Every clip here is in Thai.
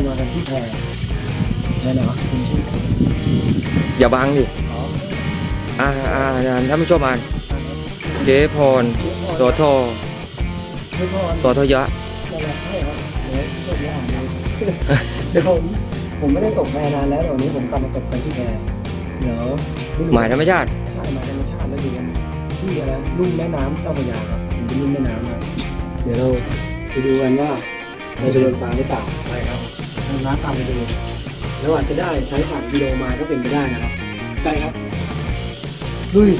เรามากันที่แพรแพรไหนวะคุณชื่ออย่าบังดิอ๋ออ่าอ่าอ่านท่านผู้ชมอ่านเจ๊พรสทไม่พอสทยะนั่นแหละใช่ครับเดี๋ยวที่จะอ่านเลยเดี๋ยวผมผมไม่ได้ตกแพรนานแล้วแต่วันนี้ผมกลับมาตกกันที่แพรเดี๋ยวไม่รู้หมายธรรมชาติใช่หมายธรรมชาติแล้วดูกันที่อะไรลุ่มแม่น้ำเจ้าพระยาครับผมเป็นลุ่มแม่น้ำครับเดี๋ยวเราไปดูกันว่าเราจะโดนปลาหรือเปล่าไปครับ ทางร้านตามไปดูแล้วอาจจะได้ไซส์สามกิโลมาก็เป็นไปได้นะครับไปครับลุย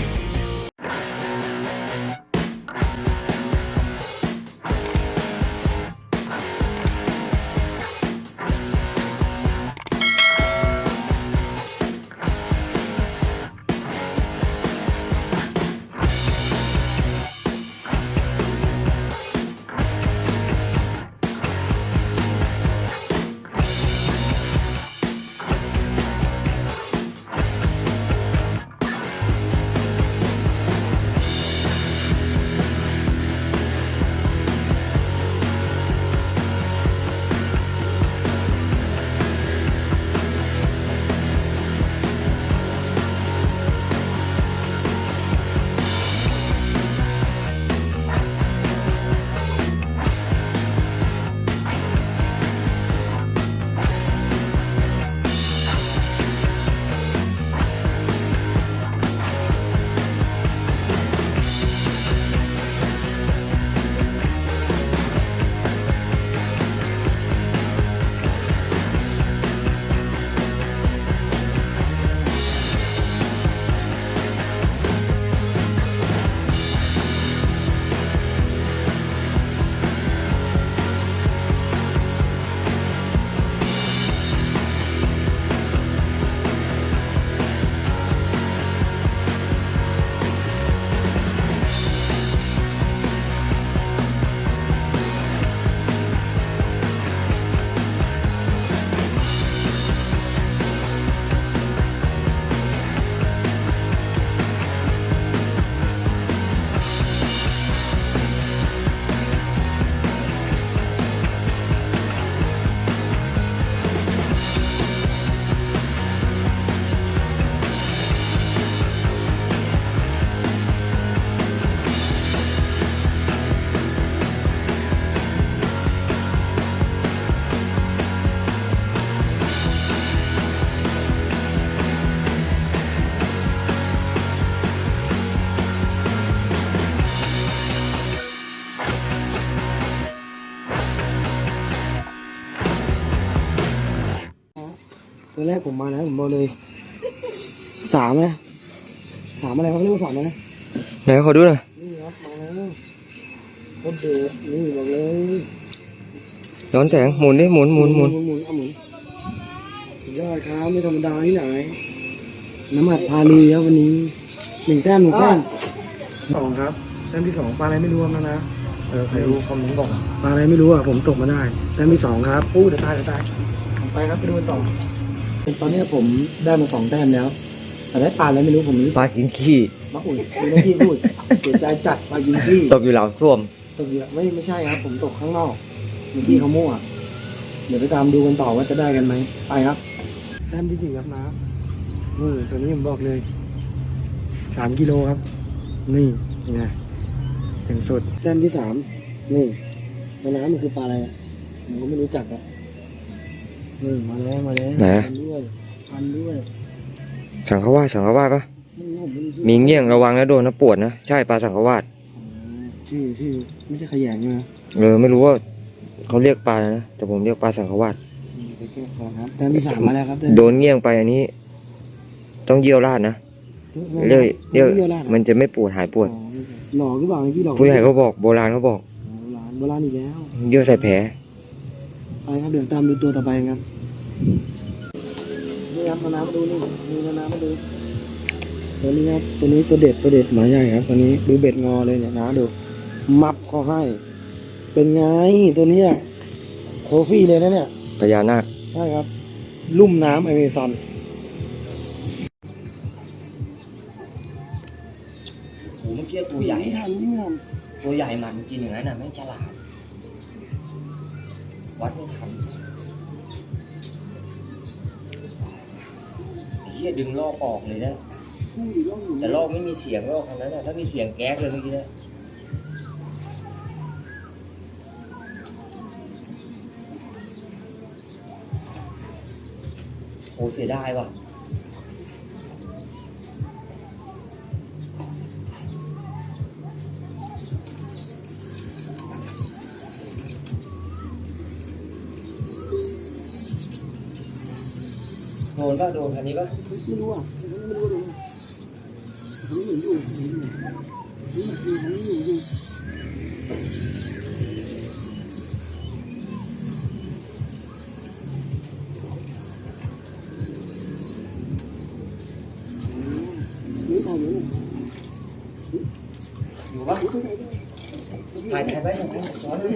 ตัวแรกผมมานะผมบอกเลยสามไหมสามอะไรครับเรียกว่าสามอะไรนะไหนขอดูหน่อยนี่ครับมาแล้วโคตรเดือดนี่บอกเลยย้อนแสงหมุนดิหมุนหมุนหมุนหมุนเอาหมุนสุดยอดครับไม่ธรรมดาที่ไหนน้ำหมัดพาลุยครับวันนี้หนึ่งแต้มหนึ่งแต้มสองครับแต้มที่สองปลาอะไรไม่รู้นะนะเออใครรู้คอมเมนต์บอกปลาอะไรไม่รู้อะผมตกมาได้แต้มที่สองครับอู้เดี๋ยวตายเดี๋ยวตายไปครับไปดูกันต่อ ตอนนี้ผมได้มาสองแต้มแล้ว แต่ได้ปลาอะไรไม่รู้ผมไม่รู้ปลากินขี้มาอุ่นมีหน้าที่พูดเสียใจจัดปลายิงที่ตกอยู่หลังท่วมตกเยอะไม่ไม่ใช่ครับ ผมตกข้างนอกเมื่อกี้เขามั่วเดี๋ยวไปตามดูกันต่อว่าจะได้กันไหมไปครับแต้มที่สี่ครับนะนี่ตัวนี้ผมบอกเลยสามกิโลครับ นี่ยังไงถึงสุดแต้มที่สามนี่ในน้ำมันคือปลาอะไรอะผมก็ไม่รู้จักอะนี่ มาแล้วมาแล้วไหนพันด้วยพันด้วยสังฆวาสสังฆวาสปะไม่รู้ผมไม่รู้ชื่อมีเงี้ยงระวังนะโดนนะปวดนะใช่ปลาสังฆวาสอ๋อชื่อชื่อไม่ใช่ขยงใช่ไหมเออไม่รู้ว่าเขาเรียกปลาอะไรนะแต่ผมเรียกปลาสังฆวาสอืมไปแก้ก่อนครับแต้มที่สามมาแล้วครับแต้มโดนเงี้ยงไปอันนี้ ต้องเยี่ยวราดนะไม่เรื่อยเยี่ยวเยี่ยวราดเหรอมันจะไม่ปวดหายปวด อ๋อหลอกหรือเปล่าเมื่อกี้หลอกผู้ใหญ่เขาบอกโบราณเขาบอก โบราณโบราณอีกแล้วเยี่ยวใส่แผลไป ครับเดี๋ยวตามดูตัวต่อไปครับนี่ครับมาน้ำมาดูนี่ดูมาน้ำมาดูตัวนี้ครับตัวนี้ตัวเด็ดตัวเด็ดหมาใหญ่ครับตัวนี้ดูเบ็ดงอเลยเนี่ยนะดูมับเขาให้ เป็นไงตัวเนี้ยโคฟี่เลยนะเนี่ยพญานาคใช่ครับ ลุ่มน้ำอเมซอนโอ้เมื่อกี้ตัวใหญ่ ไม่ทันไม่ทันตัวใหญ่มันกินอย่างนั้นอะไม่ฉลาด วัดไม่ทำเหี้ยดึงลอกออกเลยนะแต่ลอกไม่มีเสียงลอกคันนั้นนะถ้ามีเสียงแก๊กเลยเมื่อกี้นะโอ้เสียดายว่ะ ดนป่ะโดนคันนี้ป่ะไม่รู้อะไม่รู้เลยผมไม่เห็นอยู่อยู่นี่มันคือผมไม่อยู่อยู่อยู่ป่ะถ่ายถ่ายไปถ่ายไปช้อนเลย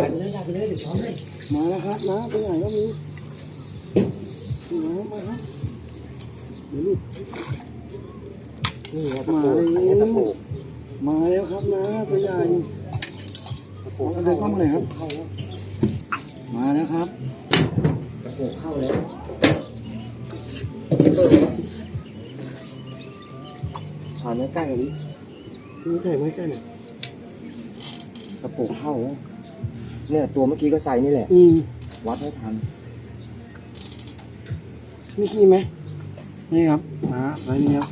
ถ่ายไปเลยถ่ายไปเลยเดี๋ยวช้อนเลยมาแล้วครับนะไปไหนก็มีมามาครับเดี๋ยวลูก นี่ครับมาแล้วมาแล้วครับนะตัวใหญ่เอาเดินเข้ามาหน่อยครับ มาแล้วครับกระโปงเข้าแล้วผ่านไม่ใกล้ๆกันนี้นี่ใกล้ไม่ใกล้เนี่ยกระโปงเข้าแล้วเนี่ยตัวเมื่อกี้ก็ใส่นี่แหละวัดให้ทัน มีขี้ไหมนี่ครับนะอะไรนี่ครับ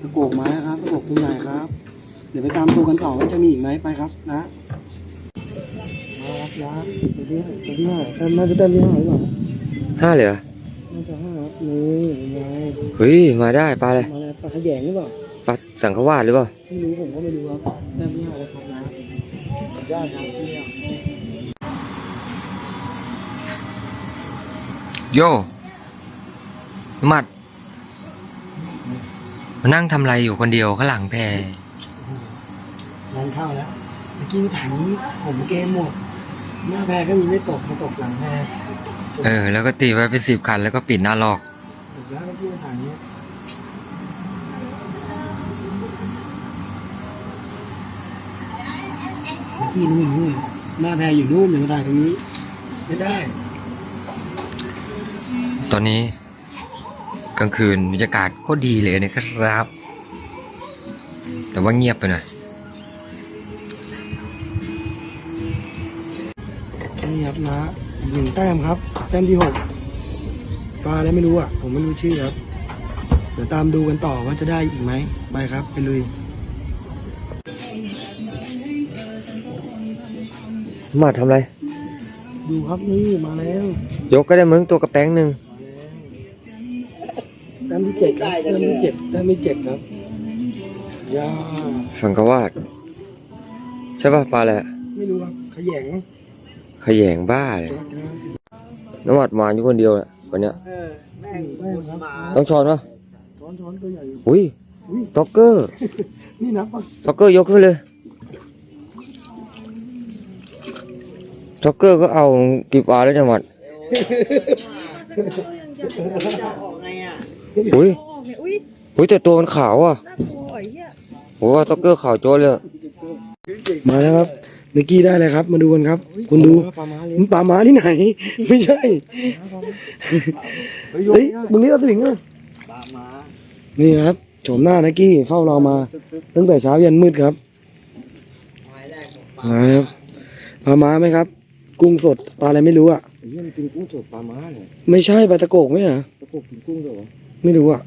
ตะโกกไม้ครับตะโกกตัวใหญ่ครับ เดี๋ยวไปตามตัวกันต่อว่าจะมีอีกไหมไปครับนะมาครับนะตัวที่ตัวที่ห้าแต้มน่าจะแต้มที่ห้าหรือเปล่าห้าเลยเหรอน่าจะห้าครับนี่เป็นไงเฮ้ยมาได้ปลาเลยมาแล้วปลาขยงหรือเปล่าปลาสังขวาสหรือเปล่าไม่รู้ผมก็ไม่รู้ครับแต้มที่ห้าแล้วครับนะสุดยอดครับที่ห้าโย หมัดมานั่งทำอะไรอยู่คนเดียวข้างหลังแพงานเข้าแล้ว เมื่อกี้ถังผมเกมหมด หน้าแพรก็มีไม่ตกมาตกหลังแพรเออ แล้วก็ตีไว้เป็นสิบคันแล้วก็ปิดหน้าลอกตกแล้วเมื่อกี้ถังเนี้ยเมื่อกี้นู่นนู่นหน้าแพรอยู่นู่นอย่ามาถ่ายตรงนี้ ไม่ได้ ตอนนี้ กลางคืนบรรยากาศก็ดีเลยนะครับ แต่ว่าเงียบไปหน่อยนี่ครับนะอีกหนึ่งแต้มครับ แต้มที่หกปลาอะไรไม่รู้อะ ผมไม่รู้ชื่อครับ เดี๋ยวตามดูกันต่อว่าจะได้อีกไหมไปครับ ไปลุย มาทำอะไร ดูครับนี่มาแล้ว ยกก็ได้มึงตัวกระแป้งหนึ่ง แต้มที่เจ็ดครับแต้มที่เจ็ดแต้มที่เจ็ดครับย่าสังขวาสใช่ป่ะปลาอะไรอะไม่รู้ครับขยงขยงบ้าเลยน้ำหมัดมาอยู่คนเดียวแหละวันเนี้ยเออแม่งแม่งครับต้องช้อนป่ะช้อนช้อนตัวใหญ่อยู่อุ้ยอุ้ยต็อกเกอร์นี่นับป่ะต็อกเกอร์ยกขึ้นเลยต็อกเกอร์ก็เอากี่ปลาแล้วจังหวัด อุ้ยออกเนี่ยอุ้ยอุ้ยแต่ตัวมันขาวอะน่ากลัวไอ้เหี้ยโอ้ว่าต็อกเกอร์ขาวโจ้เลยอะมาแล้วครับนิกกี้ได้เลยครับ มาดูกันครับ คุณดูปลาม้าเลยมันปลาหมาที่ไหน ไม่ใช่เฮ้ยมึงเรียกว่าสวิงอะนี่ครับโฉมหน้านักกี้เฝ้ารอมา ตั้งแต่เช้ายันมืดครับมาครับปลาม้าไหมครับ กุ้งสดปลาอะไรไม่รู้อะไอ้เหี้ยมันกินกุ้งสดปลาม้าเลยไม่ใช่ปลาตะโกกไหมอะตะกบกินกุ้งด้วยเหรอ ไม่รู้อะ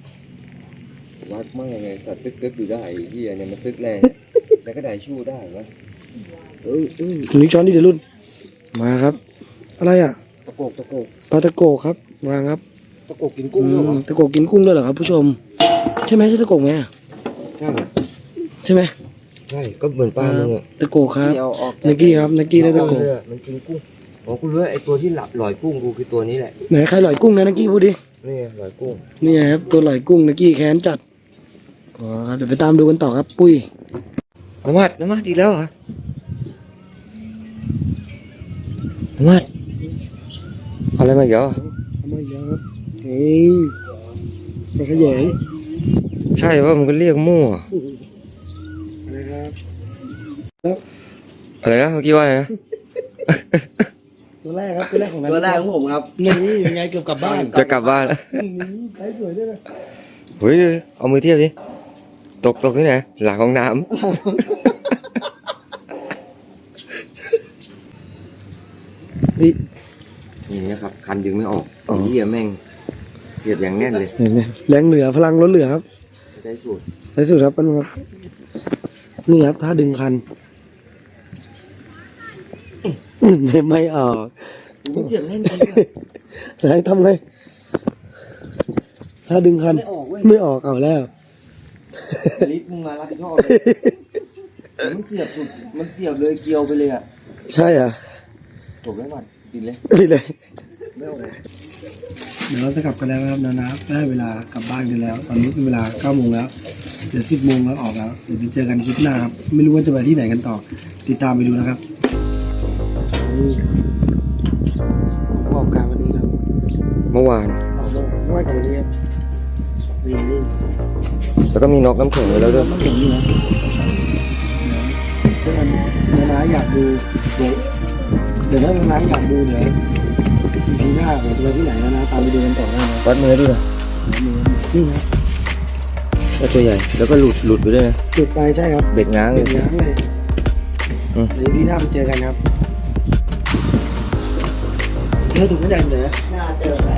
วัดมั่งไงสัตว์ตึกตึกอยู่ได้ไอ้เหี้ยเนี่ยมันตึกแรง แล้วก็ได้ชู้ได้วะเอ้ยเอ้ยคุณนิกช้อนที่เดรุ่น มาครับ อะไรอะตะโกกตะโกกปลาตะโกกครับวางครับตะโกกกินกุ้งด้วยเหรออืมตะโกกกินกุ้งด้วยเหรอครับ ผู้ชม ใช่ไหมใช่ตะโกกไหมอะใช่ใช่ไหมใช่ก็เหมือนปลามึงอะตะโกกครับที่เอาออกนักกี้ครับนักกี้ได้ตะโกกเรือมันกินกุ้งอ๋อกูรู้แล้วไอ้ตัวที่หลับหลอยกุ้งกูคือตัวนี้แหละไหนใครหลอยกุ้งนะนักกี้พูดดิ นี่ไงหลอยกุ้งนี่ไงครับตัวหลอยกุ้งนักกี้แค้นจัดอ๋อครับเดี๋ยวไปตามดูกันต่อครับ ปุ้ยน้ำมัดน้ำมัดอีกแล้วเหรอน้ำมัดเอาอะไรมาอีกเหรอทำไมยังครับเฮ้ยปลาขยงใช่ว่ามันก็เรียกมั่วอะไรครับอะไรนะเมื่อกี้ว่าอะไรนะ ตัวแรกครับตัวแรกของนั้นตัวแรกของผมครับ นี่ยังไงเกือบกลับบ้าน จะกลับบ้านแล้วนี่ใช้สวยด้วยนะเฮ้ยเอามือเทียบดิตกตกที่ไหนหลังห้องน้ำนี่นี่นะครับ คันดึงไม่ออกไอ้เหี้ยแม่ง เสียบอย่างแน่นเลยเห็นไหมแรงเหลือพลังล้นเหลือครับใช้สูตรในสุดครับปั้นครับ นี่ครับ ถ้าดึงคัน ไม่ไม่ออกเสียบแน่นจริงไหนทำไงถ้าดึงคัน ไม่ออกเว้ยไม่ออกเอาแล้วลิฟมึงมารับผิดชอบเลยแต่มันเสียบสุดมันเสียบเลยเกลียวไปเลยอะใช่อะจบแล้วมันปิดเลยนี่เลยไม่ออกเลยเดี๋ยวเราจะกลับกันแล้วนะครับนะนะได้เวลากลับบ้านกันแล้ว ตอนนี้เป็นเวลาเก้าโมงแล้วเดี๋ยวสิบโมงแล้วออกแล้วเดี๋ยวไปเจอกันคลิปหน้าครับ ไม่รู้ว่าจะไปที่ไหนกันต่อ ติดตามไปดูนะครับ นี่ประกอบการวันนี้ครับเมื่อวานออกมาง่ายกว่าวันนี้ครับนี่นี่แล้วก็มีนกน้ำแข็งไว้แล้วด้วยมันเห็นอยู่นะเดี๋ยวถ้านานาอยากดูเดี๋ยวเดี๋ยวถ้านานาอยากดูเดี๋ยวพีหน้าผมจะไปที่ไหนนะนะตามไปดูกันต่อได้นะวัดมือด้วยนะนี่ครับก็ตัวใหญ่แล้วก็หลุดหลุดไปด้วยนะจุดไปใช่ครับเบ็ดง้างเลเด็ยกน้ำเลยอืมเดี๋ยวพี่หน้าไปเจอกันครับ เธอถูกไม่ได้เหรอน่าเจอ